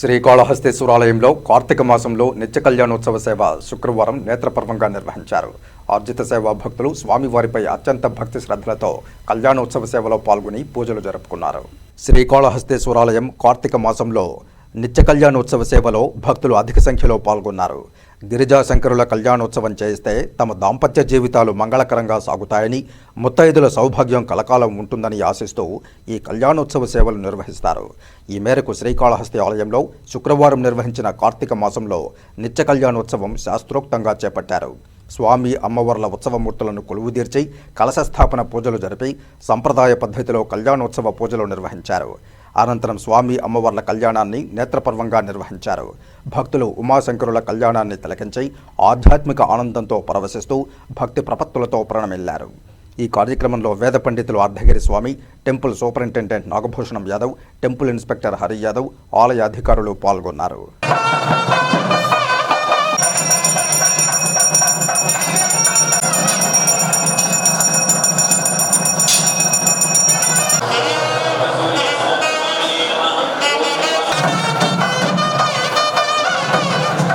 శ్రీకాళహస్తేశ్వరాలయంలో కార్తీక మాసంలో నిత్య కళ్యాణోత్సవ సేవ శుక్రవారం నేత్రపర్వంగా నిర్వహించారు. ఆర్జిత సేవా భక్తులు స్వామివారిపై అత్యంత భక్తి శ్రద్ధలతో కళ్యాణోత్సవ సేవలో పాల్గొని పూజలు జరుపుకున్నారు. శ్రీకాళహస్తేశ్వరాలయం కార్తీక మాసంలో నిత్య కళ్యాణోత్సవ సేవలో భక్తులు అధిక సంఖ్యలో పాల్గొన్నారు. గిరిజా శంకరుల కళ్యాణోత్సవం చేస్తే తమ దాంపత్య జీవితాలు మంగళకరంగా సాగుతాయని ముత్తైదుల సౌభాగ్యం కలకాలం ఉంటుందని ఆశిస్తూ ఈ కళ్యాణోత్సవ సేవలు నిర్వహిస్తారు. ఈ మేరకు శ్రీకాళహస్తి ఆలయంలో శుక్రవారం నిర్వహించిన కార్తీక మాసంలో నిత్య కళ్యాణోత్సవం శాస్త్రోక్తంగా చేపట్టారు. స్వామి అమ్మవార్ల ఉత్సవమూర్తులను కొలువుదీర్చి కలశ స్థాపన పూజలు జరిపి సంప్రదాయ పద్ధతిలో కళ్యాణోత్సవ పూజలు నిర్వహించారు. అనంతరం స్వామి అమ్మవార్ల కళ్యాణాన్ని నేత్రపర్వంగా నిర్వహించారు. భక్తులు ఉమాశంకరుల కళ్యాణాన్ని తిలకించి ఆధ్యాత్మిక ఆనందంతో పరవశిస్తూ భక్తి ప్రపత్తులతో ప్రణమిల్లారు. ఈ కార్యక్రమంలో వేద పండితులు Ardhagiri Swamy temple superintendent Nagabhushanam Yadav temple inspector Hari Yadav ఆలయ అధికారులు పాల్గొన్నారు.